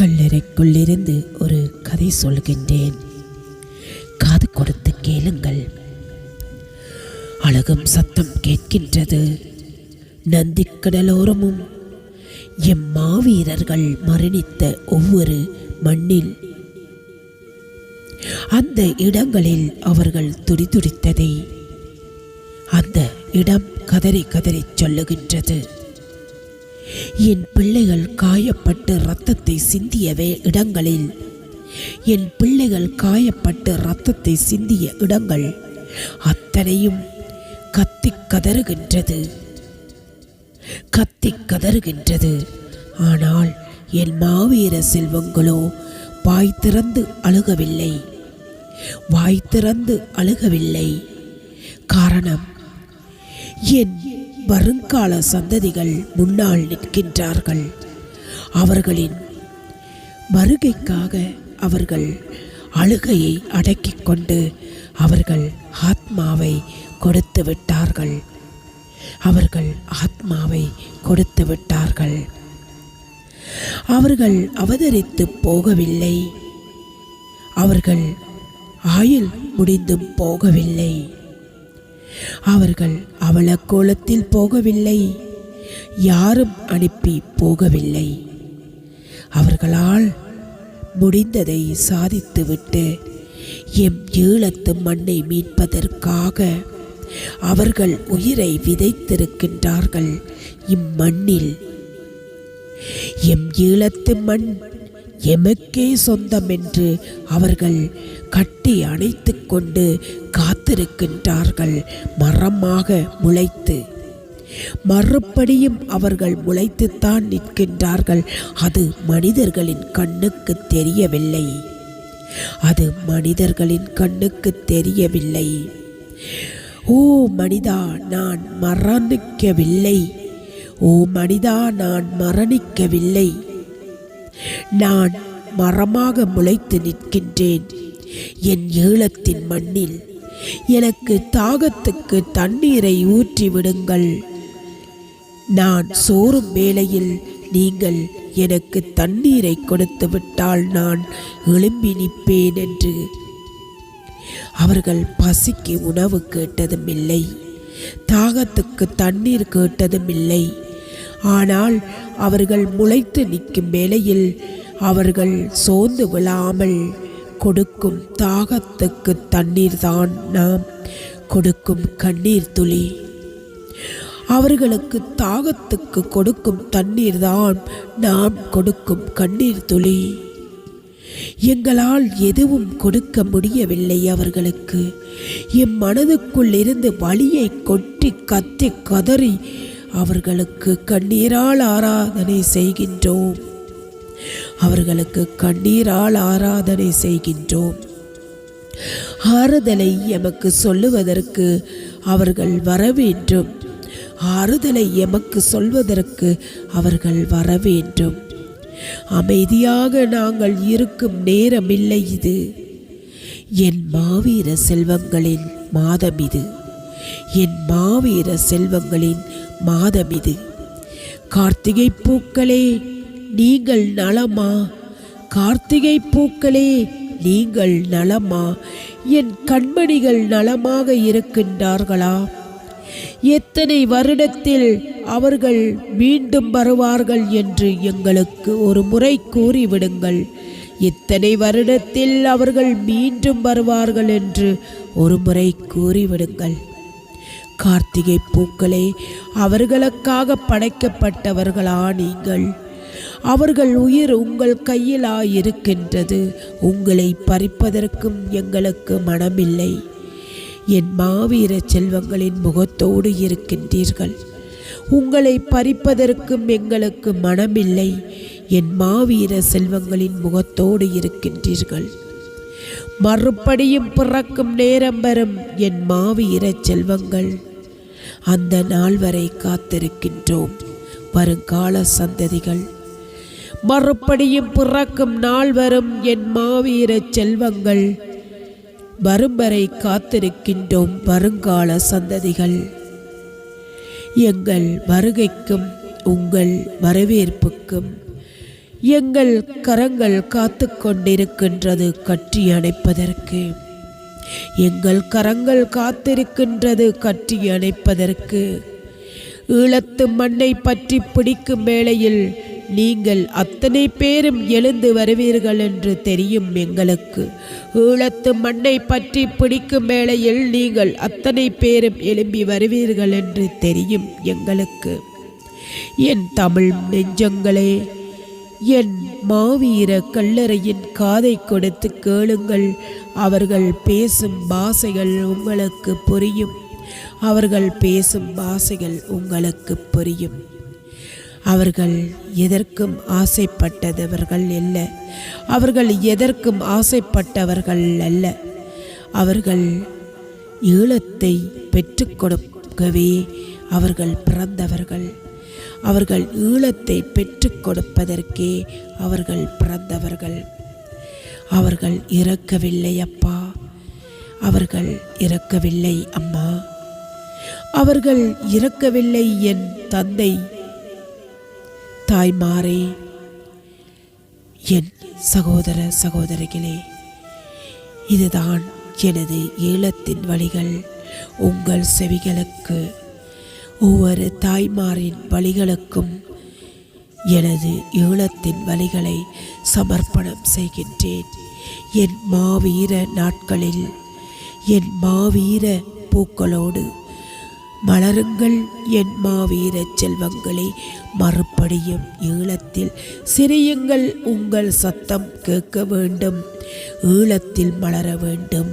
கல்லறைக்குள்ளிருந்து ஒரு கதை சொல்கின்றேன். காது கொடுத்து கேளுங்கள். அழகும் சத்தம் கேட்கின்றது. நந்திக்கடலோரமும் எம் மாவீரர்கள் மரணித்த ஒவ்வொரு மண்ணில். அந்த இடங்களில் அவர்கள் துடிதுடித்ததை. அந்த இடம் கதறி கதறி சொல்லுகின்றது. என் பிள்ளைகள் காயப்பட்டு ரத்தத்தை சிந்தியவே இடங்களில். என் பிள்ளைகள் காயப்பட்டு ரத்தத்தை சிந்திய இடங்கள் அத்தனையும் கத்தி கதறுகின்றது. கத்தி கதறுகின்றது. ஆனால் என் மாவீர செல்வங்களோ வாய் திறந்து அழுகவில்லை. வாய் திறந்து அழுகவில்லை. காரணம் என் வருங்கால சந்ததிகள் முன்னால் நிற்கின்றார்கள். அவர்களின் வருகைக்காக அவர்கள் அழுகையை அடக்கிக் கொண்டு அவர்கள் ஆத்மாவை கொடுத்து விட்டார்கள். அவர்கள் ஆத்மாவை கொடுத்து விட்டார்கள். அவர்கள் அவதரித்து போகவில்லை. அவர்கள் ஆயுள் முடிந்தும் போகவில்லை. அவர்கள் அவலக்கோலத்தில் போகவில்லை. யாரும் அனுப்பி போகவில்லை. அவர்களால் முடிந்ததை சாதித்துவிட்டு எம் ஈழத்து மண்ணை மீட்பதற்காக அவர்கள் உயிரை விதைத்திருக்கின்றார்கள். இம்மண்ணில் எம் ஈழத்து மண் எமக்கே சொந்தம் என்று அவர்கள் கட்டி அணைத்து கொண்டு காத்திருக்கின்றார்கள் மரமாக முளைத்து. மறுபடியும் அவர்கள் முளைத்துத்தான் நிற்கின்றார்கள். அது மனிதர்களின் கண்ணுக்கு தெரியவில்லை. அது மனிதர்களின் கண்ணுக்கு தெரியவில்லை. ஓ மனிதா நான் மரணிக்கவில்லை. ஓ மனிதா நான் மரணிக்கவில்லை. நான் மரமாக முளைத்து நிற்கின்றேன். என் ஈழத்தின் மண்ணில் எனக்கு தாகத்துக்கு தண்ணீரை ஊற்றி விடுங்கள். நான் சோறும் வேளையில் நீங்கள் எனக்கு தண்ணீரை கொடுத்து விட்டால் நான் எழும்பி நிற்பேன் என்று. அவர்கள் பசிக்கு உணவு கேட்டதும் இல்லை தாகத்துக்கு தண்ணீர் கேட்டதும் இல்லை ஆனால் அவர்கள் முளைத்து நிற்கும் வேளையில் அவர்கள் சோர்ந்து விழாமல் கொடுக்கும் தாகத்துக்கு தண்ணீர் தான் நாம் கொடுக்கும் கண்ணீர் துளி. அவர்களுக்கு தாகத்துக்கு கொடுக்கும் தண்ணீர் தான் நாம் கொடுக்கும் கண்ணீர் துளி. எங்களால் எதுவும் கொடுக்க முடியவில்லை அவர்களுக்கு. என் மனதுக்குள் இருந்து வழியை கொட்டி கத்தி கதறி அவர்களுக்கு கண்ணீரால் ஆராதனை செய்கின்றோம். அவர்களுக்கு கண்ணீரால் ஆராதனை செய்கின்றோம். ஆறுதலை எமக்கு சொல்லுவதற்கு அவர்கள் வர வேண்டும். ஆறுதலை எமக்கு சொல்வதற்கு அவர்கள் வர வேண்டும். அமைதியாக நாங்கள் இருக்கும் நேரமில்லை இது. என் மாவீர செல்வங்களின் மாதம் இது. என் மாவீர செல்வங்களின் மாதம் இது. கார்த்திகை பூக்களே நீங்கள் நலமா? கார்த்திகை பூக்களே நீங்கள் நலமா? என் கண்மணிகள் நலமாக இருக்கின்றார்களா? எத்தனை வருடத்தில் அவர்கள் மீண்டும் வருவார்கள் என்று எங்களுக்கு ஒரு முறை கூறிவிடுங்கள். இத்தனை வருடத்தில் அவர்கள் மீண்டும் வருவார்கள் என்று ஒரு முறை கூறிவிடுங்கள். கார்த்திகை பூக்களே அவர்களுக்காக படைக்கப்பட்டவர்களா நீங்கள்? அவர்கள் உயிர் உங்கள் கையிலா இருக்கின்றது உங்களை பறிப்பதற்கும் எங்களுக்கு மனமில்லை. என் மாவீர செல்வங்களின் முகத்தோடு இருக்கின்றீர்கள். உங்களை பறிப்பதற்கும் எங்களுக்கு மனமில்லை. என் மாவீர செல்வங்களின் முகத்தோடு இருக்கின்றீர்கள். மறுபடியும் பிறக்கும் நேரம் வரும் என் மாவீர செல்வங்கள். அந்த நாள் வரை காத்திருக்கின்றோம். வருங்கால சந்ததிகள் மறுபடியும் பிறக்கும் நாள் வரும் என் மாவீர செல்வங்கள் வரும் வரை காத்திருக்கின்றோம் வருங்கால சந்ததிகள். எங்கள் வருகைக்கும் உங்கள் வரவேற்புக்கும் எங்கள் கரங்கள் காத்து கொண்டிருக்கின்றது கட்டி அணைப்பதற்கு. எங்கள் கரங்கள் காத்திருக்கின்றது கட்டி அணைப்பதற்கு. ஈழத்து மண்ணை பற்றி பிடிக்கும் வேளையில் நீங்கள் அத்தனை பேரும் எழுந்து வருவீர்கள் என்று தெரியும் எங்களுக்கு. ஈழத்து மண்ணை பற்றி பிடிக்கும் வேளையில் நீங்கள் அத்தனை பேரும் எழும்பி வருவீர்கள் என்று தெரியும் எங்களுக்கு. என் தமிழ் நெஞ்சங்களே என் மாவீர கல்லறையின் காதை கொடுத்து கேளுங்கள். அவர்கள் பேசும் பாசைகள் உங்களுக்கு புரியும். அவர்கள் பேசும் பாசைகள் உங்களுக்கு புரியும். அவர்கள் எதற்கும் ஆசைப்பட்டதவர்கள் அல்ல. அவர்கள் எதற்கும் ஆசைப்பட்டவர்கள் அல்ல. அவர்கள் ஈழத்தை பெற்றுக் கொடுக்கவே அவர்கள் பிறந்தவர்கள். அவர்கள் ஈழத்தை பெற்றுக் கொடுப்பதற்கே அவர்கள் பிறந்தவர்கள். அவர்கள் இறக்கவில்லை அப்பா. அவர்கள் இறக்கவில்லை அம்மா. அவர்கள் இறக்கவில்லை என் தந்தை. தாய்மாரே என் சகோதர சகோதரிகளே இதுதான் எனது ஈழத்தின் வழிகள். உங்கள் செவிகளுக்கு ஒவ்வொரு தாய்மாரின் வழிகளுக்கும் எனது ஈழத்தின் வழிகளை சமர்ப்பணம் செய்கின்றேன். என் மாவீர நாட்களில் என் மாவீர பூக்களோடு மலருங்கள் என் மாவீர செல்வங்களை. மறுபடியும் ஈழத்தில் சிரியுங்கள் உங்கள் சத்தம் கேட்க வேண்டும். ஈழத்தில் மலர வேண்டும்.